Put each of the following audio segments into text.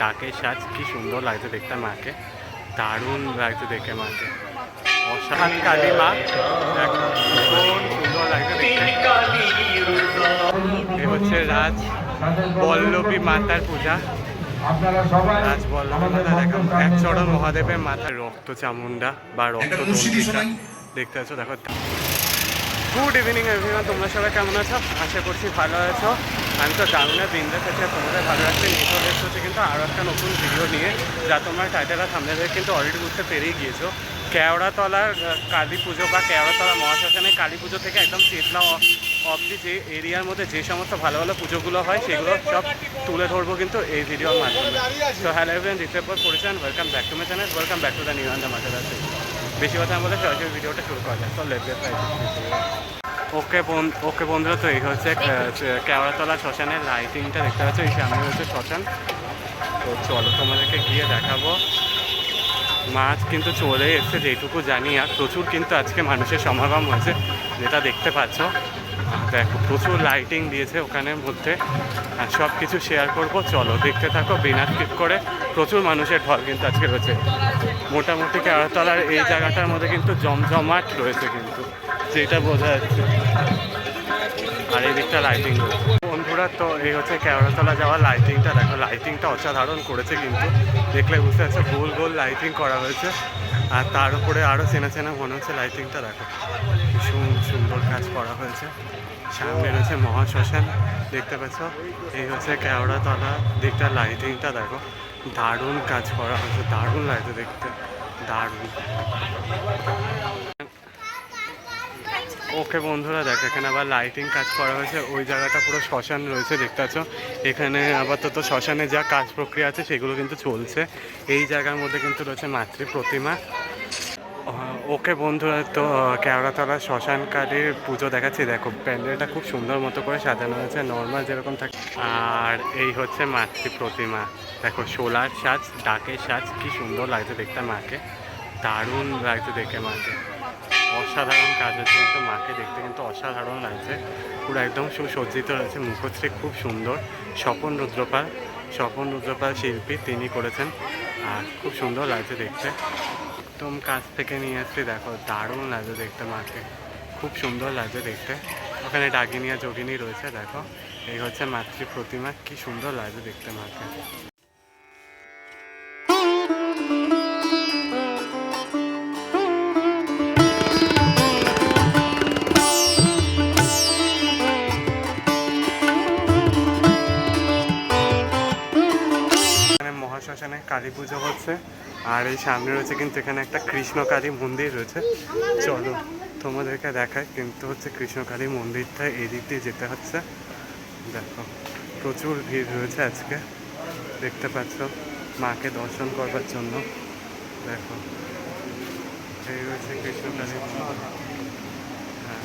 ডাকের সাজ কি সুন্দর লাগছে দেখতে মাকে। দারুণ লাগছে দেখে মাকে। অসাধারণ কালী মা। দেখো, সুন্দর লাগছে দেখতে। এ হচ্ছে রাজ বল্লভী মাতার পূজা। রাজ বল্লভী মাতা দেখো এক চরণ মহাদেবের মাথায় রক্ত চামুন্ডা বা রক্ত দেখতে আছো দেখো। গুড ইভিনিং এভরিওয়ান তোমরা সবাই কেমন আছো? আশা করছি ভালো আছো। আমি তো গাউনের বিন্দাস আছে তোমাদের ভালো রাখতে নিয়ে চলে এসেছি কিন্তু আরও একটা নতুন ভিডিও নিয়ে যা তোমরা টাইটেল আর সামনে থেকে কিন্তু অলরেডি বুঝতে পেরেই গিয়েছো। কেওড়াতলার কালী পুজো বা কেওড়াতলা মহাশ্মশানে কালী পুজো থেকে একদম চেতলা অবধি যে এরিয়ার মধ্যে যে সমস্ত ভালো ভালো পুজোগুলো হয়, সেগুলো সব তুলে ধরবো কিন্তু এই ভিডিওর মাধ্যমে। তো হ্যালো এভরিওয়ান রিসেপ্ট করেছেন welcome back to my channel welcome back to the new the মাঝে বেশি কথা বলে সরাসরি ভিডিওটা শুরু করা যায় তো লেট ওকে ওকে বন্ধুরা তো এই হচ্ছে আহ, কেওড়াতলা শ্মশানের লাইটিংটা দেখতে পাচ্ছ। এই সামনে হচ্ছে শ্মশান। তো চলো তোমাদেরকে গিয়ে দেখাবো। মাছ কিন্তু চলে এসছে যেটুকু জানি আর প্রচুর কিন্তু আজকে মানুষের সমাগম হয়েছে যেটা দেখতে পাচ্ছ। দেখো প্রচুর লাইটিং দিয়েছে ওখানের মধ্যে। আর সব কিছু শেয়ার করব। চলো দেখতে থাকো বিনা স্কিপ করে। প্রচুর মানুষের ঢল কিন্তু আজকে রয়েছে মোটামুটি কেওড়াতলার এই জায়গাটার মধ্যে কিন্তু জমজমাট রয়েছে কিন্তু। যেটা বোঝা যাচ্ছে। আর এই দিকটা লাইটিং বন্ধুরা, তো এই হচ্ছে কেওড়াতলা যাওয়ার লাইটিংটা দেখো লাইটিংটা অসাধারণ করেছে কিন্তু। দেখলে বুঝতে পারছ, গোল গোল লাইটিং করা হয়েছে। আর তার উপরে আরও চেনা চেনা মনে হচ্ছে লাইটিংটা দেখো। ভীষণ সুন্দর কাজ করা হয়েছে। সামনে রয়েছে মহাশ্মশান, দেখতে পাচ্ছ? এই হচ্ছে কেওড়াতলা দিকটা লাইটিংটা দেখো। দারুণ কাজ করা হয়েছে, দারুণ লাগছে দেখতে। দারুণ। ওকে বন্ধুরা, দেখো, এখানে আবার লাইটিং কাজ করা হয়েছে। ওই জায়গাটা পুরো শ্মশান রয়েছে, দেখতে পাচ্ছ? এখানে আপাতত শ্মশানে যা কাজ প্রক্রিয়া আছে, সেগুলো কিন্তু চলছে। এই জায়গার মধ্যে কিন্তু রয়েছে মাতৃ প্রতিমা। ওকে বন্ধুরা, তো কেওড়াতলা শ্মশান কালীর পুজো দেখাচ্ছি। দেখো, প্যান্ডেলটা খুব সুন্দর মতো করে সাজানো হয়েছে নর্মাল যেরকম থাকে। আর এই হচ্ছে মাতৃ প্রতিমা। দেখো, সোলার সাজ, ডাকের সাজ, কি সুন্দর লাগছে দেখতে মাকে। দারুণ লাগছে দেখে মাকে। অসাধারণ কাজ হচ্ছে কিন্তু মাকে দেখতে কিন্তু অসাধারণ লাগছে। পুরো একদম সুসজ্জিত রয়েছে মুখশ্রী খুব সুন্দর। স্বপন রুদ্রপাল স্বপন রুদ্রপাল শিল্পী তিনি করেছেন। আর খুব সুন্দর লাগছে দেখতে। একদম কাছ থেকে নিয়ে আসছি, দেখো, দারুণ লাগছে দেখতে মাকে। খুব সুন্দর লাগছে দেখতে। ওখানে ডাগিনিয়া যোগিনী রয়েছে, দেখো। এই হচ্ছে মাতৃ প্রতিমা। কি সুন্দর লাগছে দেখতে মাকে। কালী পুজো হচ্ছে। আর এই সামনে রয়েছে কিন্তু এখানে একটা কৃষ্ণ কালী মন্দির রয়েছে। চলো তোমাদেরকে দেখায় কিন্তু হচ্ছে কৃষ্ণ কালী মন্দিরটা এই দিক দিয়ে যেতে হচ্ছে। দেখো প্রচুর ভিড় রয়েছে আজকে। দেখতে পাচ্ছ মাকে দর্শন করবার জন্য। দেখো এই রয়েছে কৃষ্ণ কালী মন্দির। হ্যাঁ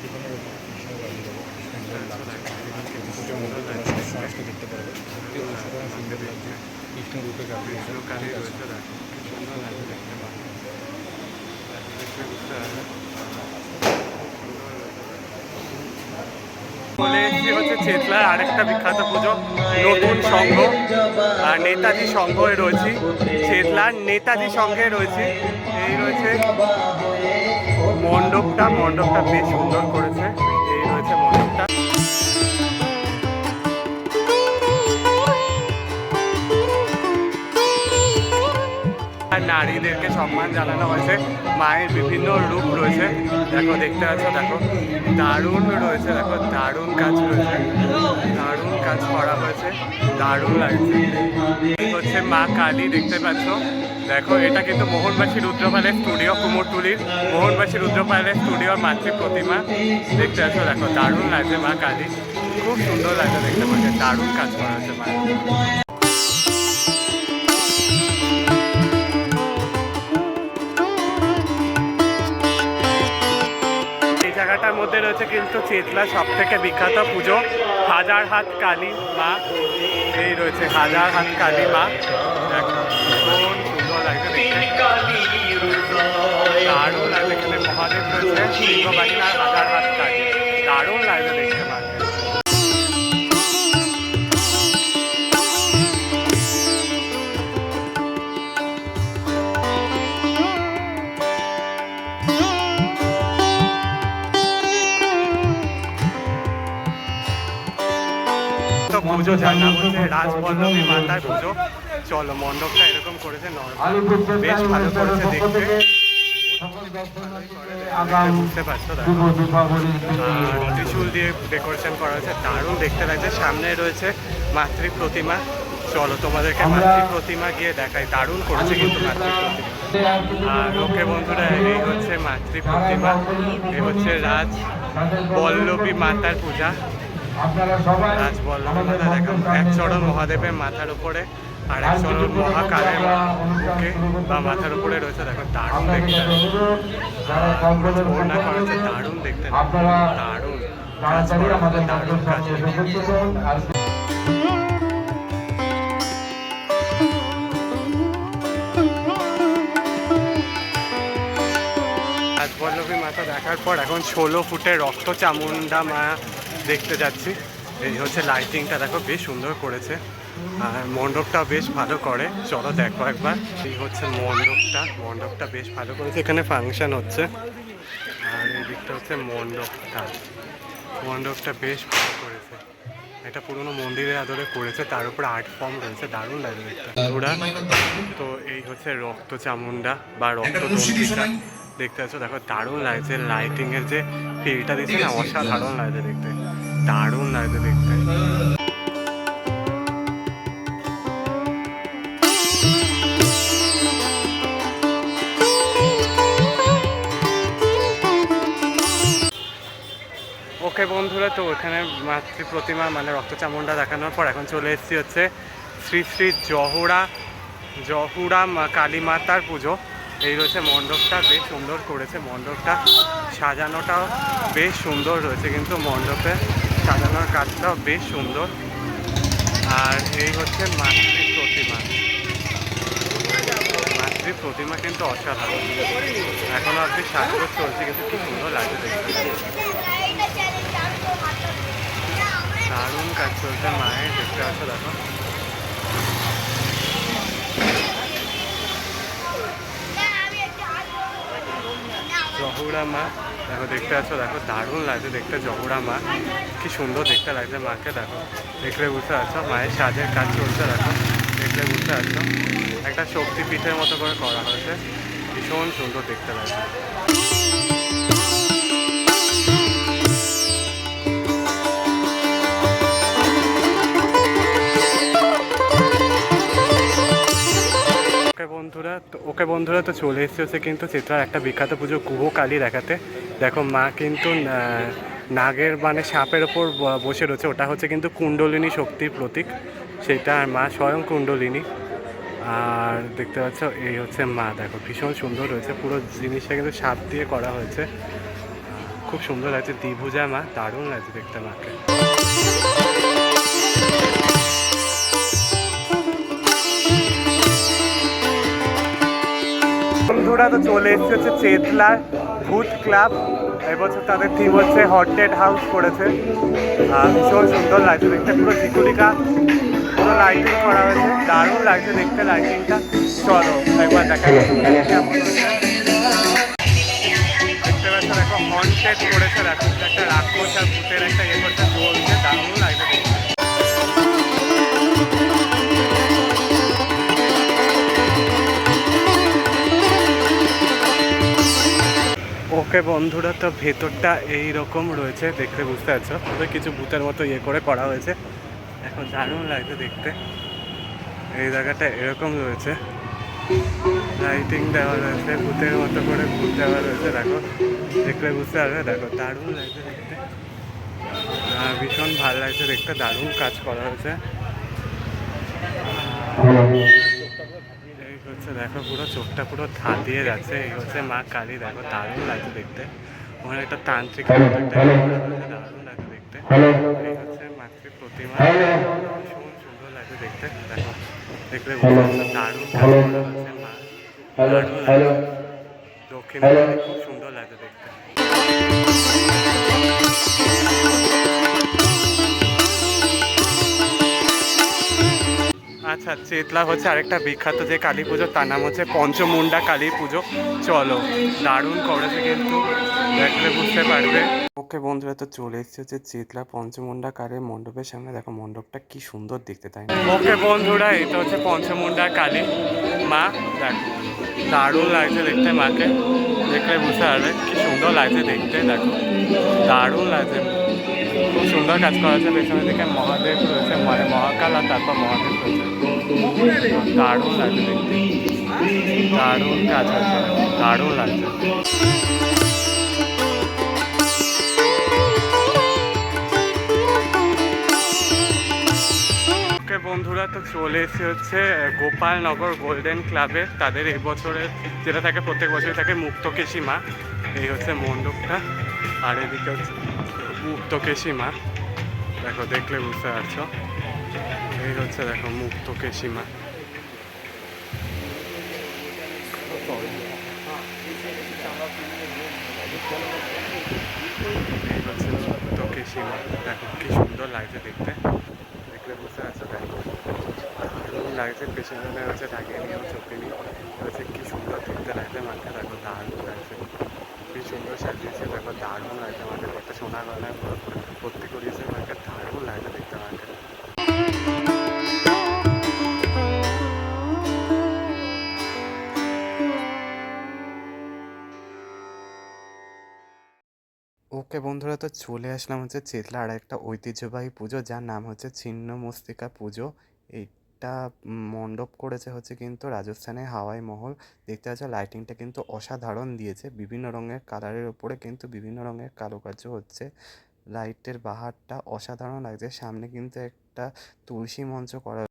দেখতে। কৃষ্ণ রূপে গাবি কৃষ্ণ কালী রয়েছে চেতলার আরেকটা বিখ্যাত পুজো, নতুন সংঘ। আর নেতাজি সংঘে রয়েছি, চেতলার নেতাজি সংঘে রয়েছি। এই রয়েছে মণ্ডপটা মণ্ডপটা বেশ সুন্দর করেছে। নারীদেরকে সম্মান জানানো হয়েছে। মায়ের বিভিন্ন রূপ রয়েছে। দেখো, দেখতে পাচ্ছ, দেখো, দারুণ রয়েছে, দেখো, দারুণ কাজ রয়েছে। দারুণ কাজ করা হয়েছে, দারুণ লাগছে। হচ্ছে মা কালী, দেখতে পাচ্ছ। দেখো, এটা কিন্তু মোহনবাসী রুদ্রপালের স্টুডিও, কুমোরটুলির মোহনবাসী রুদ্রপালের স্টুডিওর মাতৃ প্রতিমা। দেখতে পাচ্ছ, দেখো, দারুণ লাগছে মা কালী। খুব সুন্দর লাগছে দেখতে পাচ্ছে, দারুণ কাজ করা হয়েছে মায়ের জায়গাটার মধ্যে রয়েছে কিন্তু চেতলা সব থেকে বিখ্যাত পুজো, হাজার হাত কালী মা। এই রয়েছে হাজার হাত কালী মা। দারুণ লাগবে এখানে। মহাদেব রয়েছে হাজার হাত কালী। দারুণ লাগবে দেখতে। পুজো যার নাম হচ্ছে রাজবল্লভী মাতার পুজো। চলো মণ্ডপটা এরকম করেছে বেশ ভালো করেছে দেখতে। বুঝতে পারছ ত্রিশূল দিয়ে ডেকোরেশন করা হয়েছে। দারুণ দেখতে লাগছে। সামনে রয়েছে মাতৃ প্রতিমা। চলো তোমাদেরকে মাতৃ প্রতিমা গিয়ে দেখাই। দারুণ করেছে কিন্তু মাতৃ প্রতিমা। আর ওকে বন্ধুরা এই হচ্ছে মাতৃ প্রতিমা। এই হচ্ছে রাজ বল্লভী মাতার পূজা। আপনারা সবাই রাজ বল্লভী আমাদের মাতা দেখো মণ্ডপ এক চরণ মহাদেবের মাথার উপরে আর এক চরণ মহাকালের বা মাথার উপরে রয়েছে দেখো দারুণ দেখতে করা হচ্ছে দারুণ দেখতে দারুণ। দারুণ কাজ রাজবল্লভী মাতা দেখার পর এখন ষোলো ফুটে রক্ত চামুন্ডা মা দেখতে যাচ্ছি। এই হচ্ছে লাইটিংটা দেখো, বেশ সুন্দর করেছে। আর মণ্ডপটা বেশ ভালো করে। চলো দেখো একবার। এই হচ্ছে মণ্ডপটা। মণ্ডপটা বেশ ভালো করেছে। এখানে ফাংশন হচ্ছে। আর এই দিকটা হচ্ছে মণ্ডপটা। মণ্ডপটা বেশ ভালো করেছে। এটা পুরোনো মন্দিরের আদরে করেছে। তার উপর আর্ট ফর্ম রয়েছে। দারুণ লাগে দেখতে। তো এই হচ্ছে রক্ত চামুন্ডা বা রক্ত দেখতে পাচ্ছ? দেখো, দারুণ লাগছে। লাইটিং এর যে ফিলটা দিচ্ছে না, অসাধারণ লাগছে দেখতে। দারুণ লাগছে দেখতে। ওকে বন্ধুরা, তো ওখানে মাতৃ প্রতিমা মানে রক্ত চামুন্ডা দেখানোর পর এখন চলে এসেছি হচ্ছে শ্রী শ্রী জহুরা জহুরা কালী মাতার পুজো। এই রয়েছে মণ্ডপটা, বেশ সুন্দর করেছে মণ্ডপটা। সাজানোটাও বেশ সুন্দর রয়েছে কিন্তু মণ্ডপে। সাজানোর কাজটাও বেশ সুন্দর। আর এই হচ্ছে মাতৃ প্রতিমা। মাতৃ প্রতিমা কিন্তু অসাধারণ। এখন আপনি সাজগোজ চলছে কিন্তু কি সুন্দর লাগছে দেখতে। দারুণ কাজ চলছে মায়ের, দেখতে আসো দেখো। জহুরা মা। দেখো, দেখতে আছো দেখো, দারুণ লাগছে দেখতে, জহরা মা। কি সুন্দর দেখতে লাগছে মাকে, দেখো। দেখলে বুঝতে পারছ? মায়ের সাজের কাজ চলছে, দেখো। দেখলে বুঝতে পারছ? একটা শক্তি পিঠের মতো করে করা হয়েছে। ভীষণ সুন্দর দেখতে লাগছে। বন্ধুরা, তো ওকে বন্ধুরা তো চলে এসেছে কিন্তু চিত্রার একটা বিখ্যাত পুজো, কুহ কালী দেখাতে। দেখো, মা কিন্তু নাগের মানে সাপের ওপর বসে রয়েছে। ওটা হচ্ছে কিন্তু কুণ্ডলিনী শক্তির প্রতীক। সেটা আর মা স্বয়ং কুণ্ডলিনী। আর দেখতে পাচ্ছ, এই হচ্ছে মা। দেখো, ভীষণ সুন্দর রয়েছে। পুরো জিনিসটা কিন্তু সাপ দিয়ে করা হয়েছে। খুব সুন্দর লাগছে। দ্বিভুজা মা, দারুণ লাগছে দেখতে মাকে। বন্ধুরা তো চলে এসেছে হচ্ছে চেতলার ভূত ক্লাব। এবছর তাদের থিম হচ্ছে হটেড হাউস করেছে। ভীষণ সুন্দর লাগছে দেখতে পুরো ঝিকুলিকা পুরো লাইটিং করা হয়েছে। দারুণ লাগছে দেখতে লাইটিংটা চলো, একবার দেখা দেখো হন্টেড করেছে একটা রাক্ষস আর ভূতের একটা ইয়ে ওকে বন্ধুরা, তো ভেতরটা এই রকম রয়েছে দেখতে বুঝতে পারছ। তবে কিছু ভূতের মতো ইয়ে করে করা হয়েছে। এখন দারুণ লাগছে দেখতে। এই জায়গাটা এরকম রয়েছে। লাইটিং দেওয়া রয়েছে, ভূতের মতো করে ভূত দেওয়া রয়েছে, দেখো। দেখলে বুঝতে পারবে, দেখো, দারুণ লাগছে দেখতে। ভীষণ ভালো লাগছে দেখতে, দারুণ কাজ করা হয়েছে। হচ্ছে দেখো পুরো চোখটা পুরো দিয়ে যাচ্ছে। এই হচ্ছে মা কালী দেখো দারুণ লাগছে দেখতে। ওখানে একটা তান্ত্রিক দারুণ লাগছে দেখতে। এই হচ্ছে মাতৃ প্রতিমা। ভীষণ সুন্দর লাগছে দেখতে। দেখো দেখলে দারুণ দারুণ লাগছে মা। দারুণ দক্ষিণ খুব আচ্ছা চেতলা হচ্ছে আরেকটা বিখ্যাত যে কালী পুজো তার নাম হচ্ছে পঞ্চমুন্ডা কালী পুজো। চলো দারুণ করেছে কিন্তু দেখলে বুঝতে পারবে। ওকে বন্ধুরা তো চলে এসেছে হচ্ছে চিতলা পঞ্চমুন্ডা কালীর মণ্ডপের সামনে। দেখো মণ্ডপটা কি সুন্দর দেখতে তাই ওকে বন্ধুরা এটা হচ্ছে পঞ্চমুন্ডা কালী। মা দেখো দারুণ লাগছে দেখতে মাকে। দেখলে বুঝতে পারবে কি সুন্দর লাগছে দেখতে দেখো। দারুণ লাগছে। খুব সুন্দর কাজ করা আছে পেছনের দিকে মহাদেব রয়েছে মানে মহাকাল আর তারপর মহাদেব রয়েছে। দারুণ লাগছে দেখতে। দারুণ কাজ হচ্ছে দারুণ লাগছে। বন্ধুরা, তো চলে এসে হচ্ছে গোপালনগর গোল্ডেন ক্লাবে তাদের এই বছরের যেটা থাকে, প্রত্যেক বছরই থাকে মুক্তকেশী মা এই হচ্ছে মণ্ডপটা। আর এদিকে হচ্ছে মুক্তকেশী মা দেখো, দেখলে বুঝতে পারছ। এই হচ্ছে দেখো মুক্তকেশী মা এই হচ্ছে মুক্তকেশী মা দেখো কি সুন্দর লাগছে দেখতে। দেখলে বুঝতে পারছ, দেখো। দারুণ লাগছে পেছনে হচ্ছে লাগিয়ে নিয়েও চোখে নিয়ে। কি সুন্দর দেখতে লাগছে মাকে দেখো দারুণ লাগছে। কি সুন্দর সাজিয়েছে, দেখো দারুণ লাগছে মাকে দেখতে সোনা গলায় ভর্তি করিয়েছে। ওকে বন্ধুরা তো চলে আসলাম হচ্ছে চেতলা আর একটা ঐতিহ্যবাহী পুজো, যার নাম হচ্ছে ছিন্ন মস্তিকা পুজো। এইটা মণ্ডপ করেছে হচ্ছে কিন্তু রাজস্থানের হাওয়াই মহল। দেখতে পাচ্ছ লাইটিংটা কিন্তু অসাধারণ দিয়েছে। বিভিন্ন রঙের কালারের ওপরে কিন্তু বিভিন্ন রঙের কারুকার্য হচ্ছে। লাইটের বাহারটা অসাধারণ লাগছে। সামনে কিন্তু একটা তুলসী মঞ্চ করা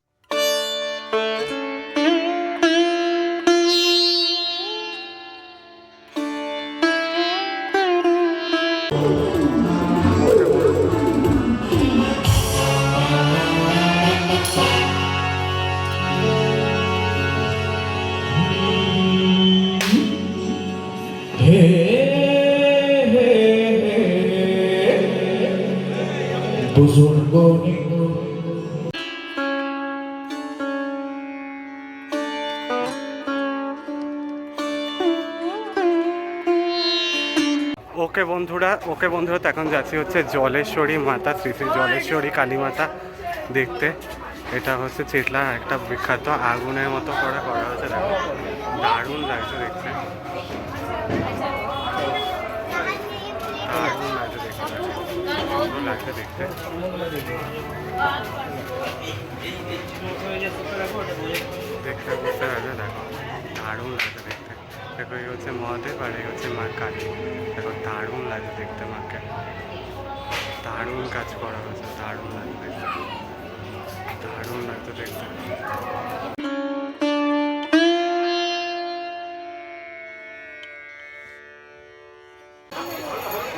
বন্ধুরা, ওকে বন্ধুরা, তো এখন যাচ্ছি হচ্ছে জলেশ্বরী মাতা, শ্রী শ্রী জলেশ্বরী কালী মাতা দেখতে। এটা হচ্ছে চেতলা, একটা বিখ্যাত আগুনের মতো করে করা হয়েছে, দেখো। দারুণ লাগছে দেখতে। দারুণ লাগছে দেখতে। সুন্দর লাগছে দেখতে। দেখতে বুঝতে পারবে দেখো। দারুণ লাগছে দেখতে। দেখো এই হচ্ছে মহাদেব আর এই হচ্ছে মা কালী দেখো দারুণ লাগে দেখতে মাকে দারুণ কাজ করা হয়েছে দারুণ লাগে দেখতে দারুণ লাগছে দেখতে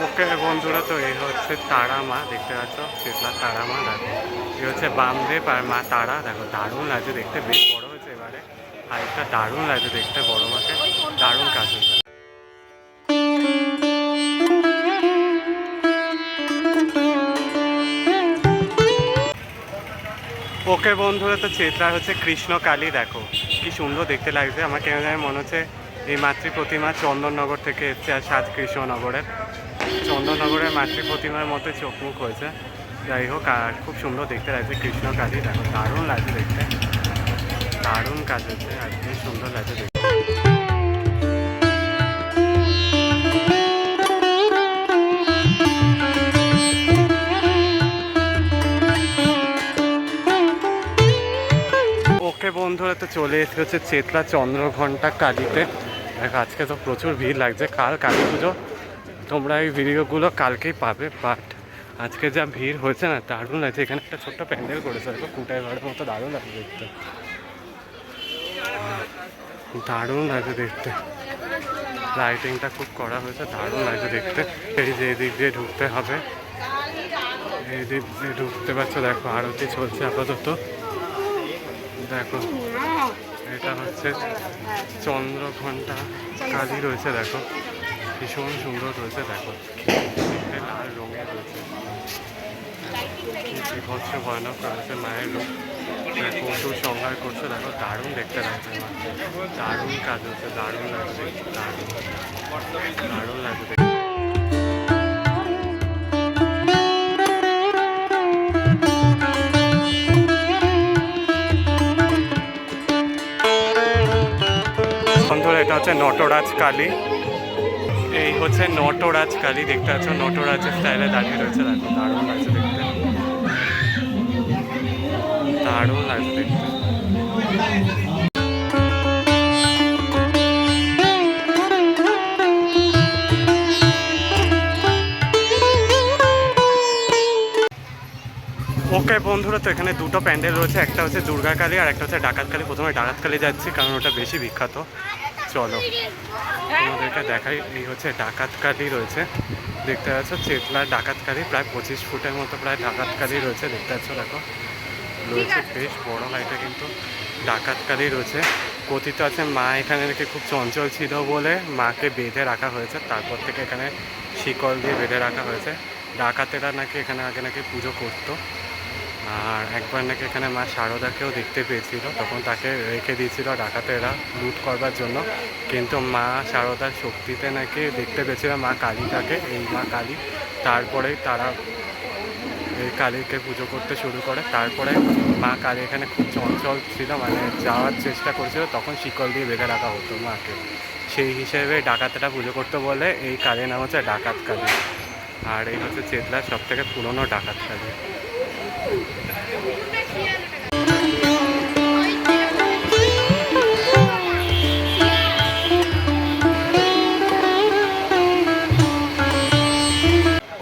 ওকে বন্ধুরা তো এই হচ্ছে তারা মা দেখতে পাচ্ছ শীতলা তারা মা দেখো এই হচ্ছে বামদেব আর মা তারা দেখো দারুণ লাগছে দেখতে বেশ বড় হয়েছে এবারে আর একটা দারুণ লাগছে দেখতে বড় মাকে দারুণ কাজ হয়েছে। ওকে বন্ধুরা তো চেতলা হচ্ছে কৃষ্ণ কালী, দেখো। কি সুন্দর দেখতে লাগছে। আমার কেন জানি মনে হচ্ছে এই মাতৃ প্রতিমা চন্দননগর থেকে এসছে আর সাত কৃষ্ণনগরের। চন্দননগরের মাতৃ প্রতিমার মতো চোখ মুখ হয়েছে। যাই হোক, আর খুব সুন্দর দেখতে লাগছে কৃষ্ণ কালী, দেখো। দারুণ লাগছে দেখতে। দারুণ কাজ হচ্ছে আর কি সুন্দর লাগছে দেখতে। বন্ধুরা, তো চলে এসে হচ্ছে চেতলা চন্দ্রঘণ্টা কালীতে। দেখো, আজকে তো প্রচুর ভিড় লাগছে। কাল কালী পুজো, তোমরা এই ভিডিওগুলো কালকেই পাবে বাট আজকে যা ভিড় হয়েছে না, দারুণ লাগছে। এখানে একটা ছোট্ট প্যান্ডেল করেছে, দেখো কুটাই ঘরের মতো দারুণ লাগছে দেখতে। দারুণ লাগছে দেখতে। লাইটিংটা খুব করা হয়েছে, দারুণ লাগছে দেখতে। এই যে এদিক দিয়ে ঢুকতে হবে। এই দিক দিয়ে ঢুকতে পারছ, দেখো, আরতি চলছে আপাতত। দেখো, এটা হচ্ছে চন্দ্রঘণ্টা কালী রয়েছে, দেখো। ভীষণ সুন্দর রয়েছে, দেখো। লাল রঙের রয়েছে। বিভৎস, ভয়ানক রয়েছে মায়ের রূপ। দেখো অসুর সংহার করছে, দেখো, দারুণ দেখতে লাগছে দারুণ কাজ হচ্ছে, দারুণ লাগছে, দারুণ। দারুণ লাগছে এটা হচ্ছে নটরাজ কালী। এই হচ্ছে নটরাজ কালী, দেখতে পাচ্ছ? নটরাজের স্টাইলে দাঁড়িয়ে রয়েছে। দেখো, দারুণ লাগছে দেখতে। দারুণ লাগছে দেখতে। ওকে বন্ধুরা, তো এখানে দুটো প্যান্ডেল রয়েছে। একটা হচ্ছে দুর্গা কালী আর একটা হচ্ছে ডাকাত কালী। প্রথমে ডাকাত কালী যাচ্ছি, কারণ ওটা বেশি বিখ্যাত। চলো। তোমাদেরকে দেখাই এই হচ্ছে ডাকাত কালী রয়েছে। দেখতে পাচ্ছ চেতলার ডাকাত কালী প্রায় পঁচিশ ফুটের মতো প্রায় ডাকাত কালী রয়েছে। দেখতে পাচ্ছ দেখো রয়েছে বেশ বড় হাইটে কিন্তু ডাকাত কালী রয়েছে। কথিত আছে মা এখানে নাকি খুব চঞ্চল ছিল বলে মাকে বেঁধে রাখা হয়েছে। তারপর থেকে এখানে শিকল দিয়ে বেঁধে রাখা হয়েছে। ডাকাতেরা নাকি এখানে আগে নাকি পুজো করতো। আর একবার নাকি এখানে মা শারদাকেও দেখতে পেয়েছিল, তখন তাকে রেখে দিয়েছিল ডাকাতেরা লুট করবার জন্য। কিন্তু মা শারদার শক্তিতে নাকি দেখতে পেয়েছিল মা কালীটাকে, এই মা কালী। তারপরেই তারা এই কালীকে পুজো করতে শুরু করে। তারপরে মা কালী এখানে খুব চঞ্চল ছিল মানে যাওয়ার চেষ্টা করেছিল, তখন শিকল দিয়ে বেঁধে রাখা হতো মাকে। সেই হিসেবে ডাকাতেরা পুজো করতে বলে এই কালীর নাম হচ্ছে ডাকাত কালী। আর এই হচ্ছে চেতলার সব থেকে পুরনো ডাকাত কালী।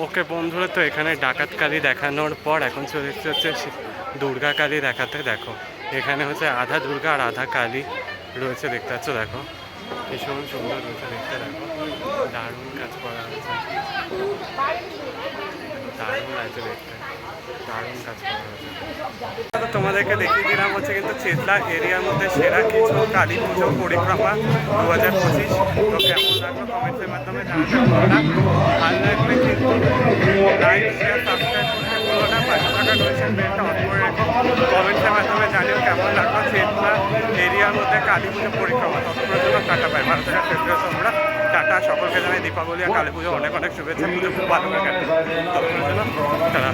ওকে বন্ধুরা, তো এখানে ডাকাত কালী দেখানোর পর এখন চলে হচ্ছে দুর্গা কালী দেখাতে, দেখো। এখানে হচ্ছে আধা দুর্গা আর আধা কালী রয়েছে, দেখতে পাচ্ছ, দেখো। ভীষণ সুন্দর রয়েছে, দেখতে দেখো। দারুণ কাজ করা হয়েছে। দারুণ লাগছে দেখতে। তোমাদেরকে দেখিয়ে দিলাম হচ্ছে কিন্তু চেতলা এরিয়ার মধ্যে সেরা কিছু কালী পুজো পরিক্রমা দু হাজার পঁচিশ। তো কেমন কমেন্টের মাধ্যমে কমেন্টের মাধ্যমে জানিও কেমন লাগল চেতলা এরিয়ার মধ্যে কালী পুজো পরিক্রমা। ততক্ষণের জন্য টাটা পাই ভালো থাকা ফেব্রুয়ারি তোমরা। টাটা, সকলকে জানাই দীপাবলি আর কালী পুজো অনেক অনেক শুভেচ্ছা। পুজো খুব ভালো কাটে ততক্ষণের জন্য টাটা।